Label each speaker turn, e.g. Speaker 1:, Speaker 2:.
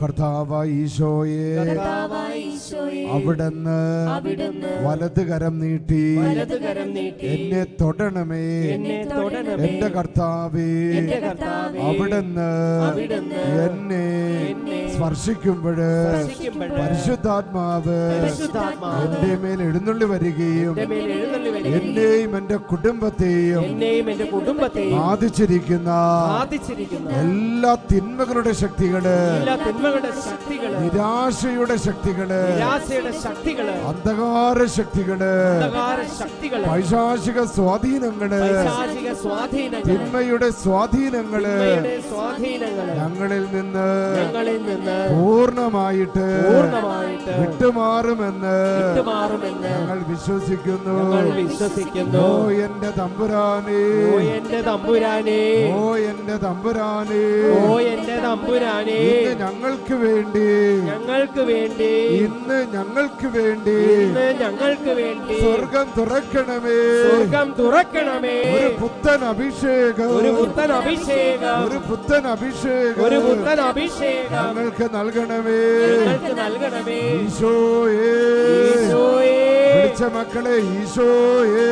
Speaker 1: കർത്താവായ ഈശോയെ
Speaker 2: കർത്താവായ ഈശോയെ
Speaker 1: അവിടുന്ന് വലത് കരം നീട്ടി. എന്നെ തൊടണമേ. എന്റെ കർത്താവേ. അവിടുന്ന് എന്നെ സ്പർശിക്കുമ്പോഴ് പരിശുദ്ധാത്മാവ് എന്റെ മേൽ എഴുന്നള്ളി വരികയും എന്നെയും എന്റെ കുടുംബത്തെയും ബാധിച്ചിരിക്കുന്ന എല്ലാ തിന്മകളുടെ
Speaker 2: ശക്തികൾ
Speaker 1: നിരാശയുടെ
Speaker 2: ശക്തികൾ
Speaker 1: അന്ധകാര
Speaker 2: ശക്തികൾ
Speaker 1: പൈശാചിക
Speaker 2: സ്വാധീനങ്ങൾ
Speaker 1: തിന്മയുടെ
Speaker 2: സ്വാധീനങ്ങൾ
Speaker 1: ഞങ്ങളിൽ നിന്ന് പൂർണമായിട്ട്
Speaker 2: പൂർണമായിട്ട്
Speaker 1: വിട്ടുമാറുമെന്ന് ഞങ്ങൾ വിശ്വസിക്കുന്നു.
Speaker 2: വിശ്വസിക്കുന്നു.
Speaker 1: ഓ എന്റെ തമ്പുരാനേ.
Speaker 2: ഓ എന്റെ തമ്പുരാനെ.
Speaker 1: ഓ എന്റെ തമ്പുരാനേ.
Speaker 2: ഓ എന്റെ തമ്പുരാനെ.
Speaker 1: ഇന്ന് ഞങ്ങൾക്ക് വേണ്ടി.
Speaker 2: ഞങ്ങൾക്ക് വേണ്ടി.
Speaker 1: ഇന്ന് ഞങ്ങൾക്ക് വേണ്ടി.
Speaker 2: ഇന്ന് ഞങ്ങൾക്ക് വേണ്ടി.
Speaker 1: സ്വർഗം തുറക്കണമേ.
Speaker 2: സ്വർഗം തുറക്കണമേ.
Speaker 1: ഒരു പുത്തൻ അഭിഷേകം.
Speaker 2: ഒരു പുത്തൻ അഭിഷേകം.
Speaker 1: ഒരു പുത്തൻ അഭിഷേകം.
Speaker 2: ഒരു പുത്തൻ അഭിഷേകം.
Speaker 1: ഞങ്ങൾക്ക്
Speaker 2: ഞങ്ങൾക്ക് നൽകണമേ.
Speaker 1: ഈശോയേ.
Speaker 2: ഈശോയേ.
Speaker 1: വിളിച്ച മക്കളെ
Speaker 2: ഈശോയേ.